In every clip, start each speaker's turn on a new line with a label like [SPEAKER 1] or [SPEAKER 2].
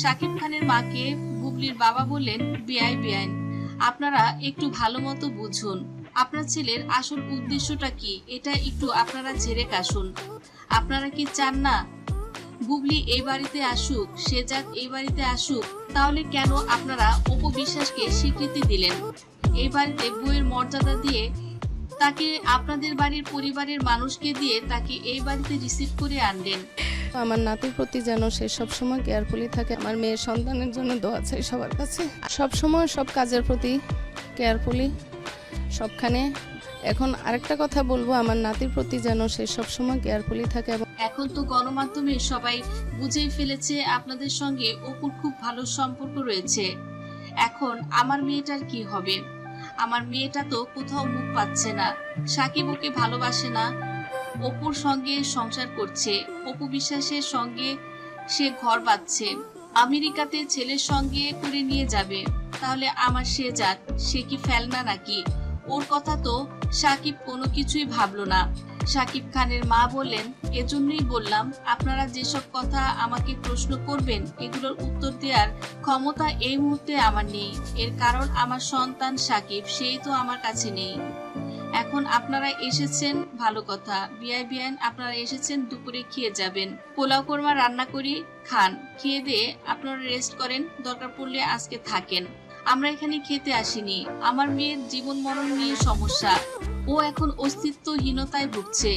[SPEAKER 1] শাকিব খানের মাকে বুবলির বাবা বললেন, বিআই, বিআইন। আপনারা একটু ভালো মতো বুঝুন। আপনার ছেলের আসল উদ্দেশ্যটা কি? এটা একটু আপনারা ঝেড়ে কাশুন। আপনারা কি চান না? বুবলি এই বাড়িতে আসুক, সে যাক এই বাড়িতে আসুক, তাহলে কেন আপনারা অপবিশ্বাসকে স্বীকৃতি দিলেন? এই বাড়িতে বইয়ের মর্যাদা দিয়ে তাকে আপনাদের বাড়ির পরিবারের মানুষকে দিয়ে তাকে এই বাড়িতে রিসিভ করে আনলেন।
[SPEAKER 2] আমার নাতির প্রতি যেন সে সবসময় কেয়ারফুলি থাকে। আমার মেয়ের সন্তানের জন্য দোয়া চাই সবার কাছে। সব সময় সব কাজের প্রতি কেয়ারফুলি সবখানে। এখন আরেকটা কথা বলব, আমার নাতির প্রতি যেন সে সবসময় কেয়ারফুলি থাকে এবং
[SPEAKER 1] এখন তো গণমাধ্যমে সবাই বুঝেই ফেলেছে, আপনাদের সঙ্গে অপুর খুব ভালো সম্পর্ক রয়েছে। এখন আমার মেয়েটার কি হবে? আমার মেয়েটা তো কোথাও মুখ পাচ্ছে না, সাকিব ওকে ভালোবাসে না অপুর সঙ্গে সংসার করছে। অপু বিশ্বাসের সঙ্গে সে ঘর বাঁধছে। আমেরিকাতে ছেলের সঙ্গে করে নিয়ে যাবে। তাহলে আমার সে যাক সে কি ফেলনা নাকি? ওর কথা তো সাকিব কোনো কিছুই ভাবলো না। সাকিব খানের মা বললেন, এজন্যই বললাম, আপনারা যেসব কথা আমাকে প্রশ্ন করবেন, এগুলোর উত্তর দেওয়ার ক্ষমতা এই মুহূর্তে আমার নেই। এর কারণ আমার সন্তান সাকিব, সেই তো আমার কাছে নেই। এখন আপনারা এসেছেন, ভালো কথা। বিয়াই বিয়ান আপনারা এসেছেন, দুপুরে খেয়ে যাবেন। পোলাও কোরমা রান্না করি, খান। খেয়ে দিয়ে আপনারা রেস্ট করেন, দরকার পড়লে আজকে থাকেন। আমরা এখানে খেতে আসিনি। আমার মেয়ের জীবন মরণ নিয়ে সমস্যা। ও এখন অস্তিত্বহীনতায় ভুগছে।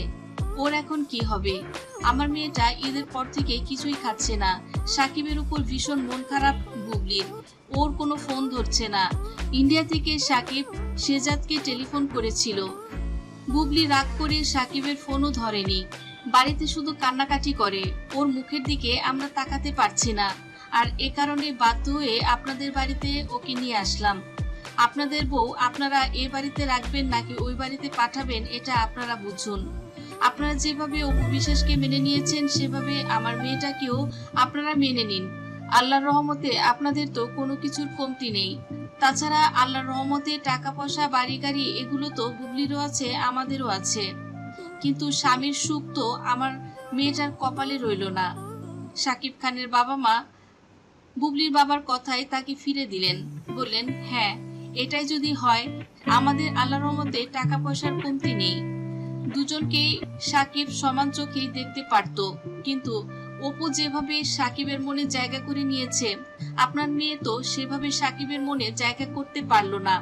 [SPEAKER 1] ওর এখন কি হবে? আমার মেয়েটা ঈদের পর থেকে কিছুই খাচ্ছে না। সাকিবের উপর ভীষণ মন খারাপ, বুবলির। ওর কোনো ফোন ধরছে না। ইন্ডিয়া থেকে সাকিব শেজাদকে টেলিফোন করেছিল। বুবলি রাগ করে সাকিবের ফোনও ধরেনি। বাড়িতে শুধু কান্নাকাটি করে। ওর মুখের দিকে আমরা তাকাতে পারছি না। আর এ কারণে বাধ্য হয়ে আপনাদের বাড়িতে ওকে নিয়ে আসলাম। আপনাদের বউ আপনারা এ বাড়িতে রাখবেন নাকি ওই বাড়িতে পাঠাবেন এটা আপনারা বুঝুন। আপনারা যেভাবে অপু বিশ্বাসকে মেনে নিয়েছেন, সেভাবে আমার মেয়েটাকেও আপনারা মেনে নিন। আল্লাহর রহমতে আপনাদের তো কোনো কিছুর কমতি নেই। তাছাড়া আল্লাহর রহমতে টাকা পয়সা বাড়ি গাড়ি এগুলো তো বুবলিরও আছে, আমাদেরও আছে। কিন্তু স্বামীর সুখ তো আমার মেয়েটার কপালে রইল না। সাকিব খানের বাবা মা বুবলির বাবার কথায় তাকে ফিরে দিলেন, বললেন হ্যাঁ এটাই যদি হয়, আমাদের আল্লাহর রহমতে টাকা পয়সার কমতি নেই। দুজনকেই সাকিব সমান চোখেই দেখতে পারত, কিন্তু অপু যেভাবে সাকিবের মনে জায়গা করে নিয়েছে, আপনার মেয়ে তো সেভাবে সাকিবের মনে জায়গা করতে পারল না।